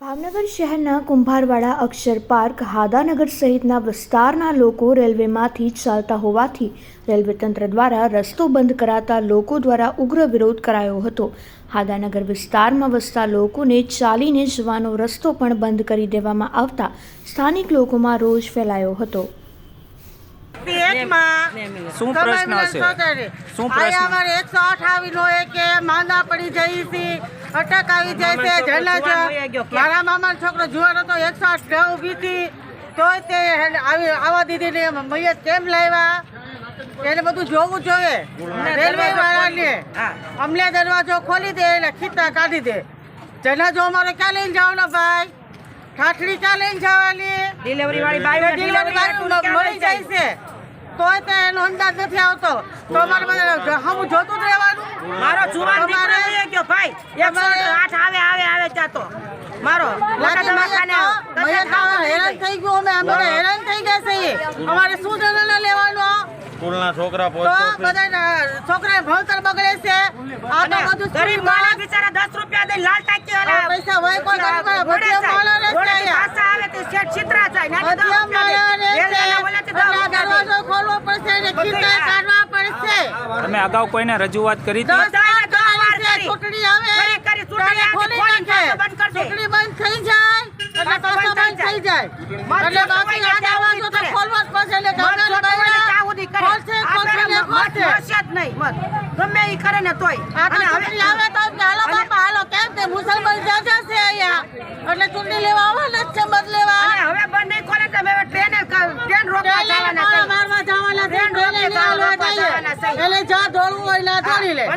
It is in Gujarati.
ભાવનગર શહેરના કુંભારવાડા અક્ષર પાર્ક હાદાનગર સહિતના વિસ્તારના લોકો રેલવેમાંથી ચાલતા હોવાથી રેલવે તંત્ર દ્વારા રસ્તો બંધ કરાતા લોકો દ્વારા ઉગ્ર વિરોધ કરાયો હતો હાદાનગર વિસ્તારમાં વસતા લોકોને ચાલીને જવાનો રસ્તો પણ બંધ કરી દેવામાં આવતા સ્થાનિક લોકોમાં રોષ ફેલાયો હતો શું પ્રશ્ન છે? શું પ્રશ્ન? અમારે એકસો માંદા પડી જઈ હતી અટક આવી જાય છે? મારા મામાનો છોકરો જુવાર હતો એકસો આઠ ઘા ઊભી હતી. તોય તે આવી આવા દીદીને મૈયત કેમ લાવ્યા? એને બધું જોવું જોઈએ. રેલવે વાળાને અમને દરવાજો ખોલી દે એટલે ખીતા કાઢી દે. જનાજો અમારે ક્યાં લઈને જવાનો ભાઈ? ઠાઠડી ક્યાં લઈને જવાની? ડિલિવરી વાળી બાઈ ડિલિવરી બાય મળી જાય છે. તોય તે એનો અંદાજ નથી આવતો. તો અમારે બધા હમ જોતું જ મારો જુવાન દીકરો એ ગયો ભાઈ. એકસો આઠ આવે આવે આવે ચાતો તો. મારો લાગે દવાખાને મયત હેરાન થઈ ગયું અમે. અમે હેરાન થઈ ગયા છીએ. અમારે શું જણાને લેવાનો? સ્કૂલના છોકરા તો બધા છોકરાને ભણતર બગડે છે. આ તો બધું ગરીબ માણસ બિચારા દસ રૂપિયા દઈ લાલ ટાકી ઓલા પૈસા હોય કોઈ ગરીબ માણસ અહીંયા. પાછા આવે તો શેઠ છિત્રા જાય. નાની દસ મધ્યમ રૂપિયા દે. માળા રહેશે રેલવેના ઓલાથી દસ એટલે આ રૂપિયા દે. દરવાજો ખોલવો પડશે અને ખીતા કાઢવા પડશે તમે અગાઉ કોઈને રજૂઆત કરી હતી? દસ વાર દસ વાર કરેલી એટલે જા દોડવું હોય ના દોડી લે.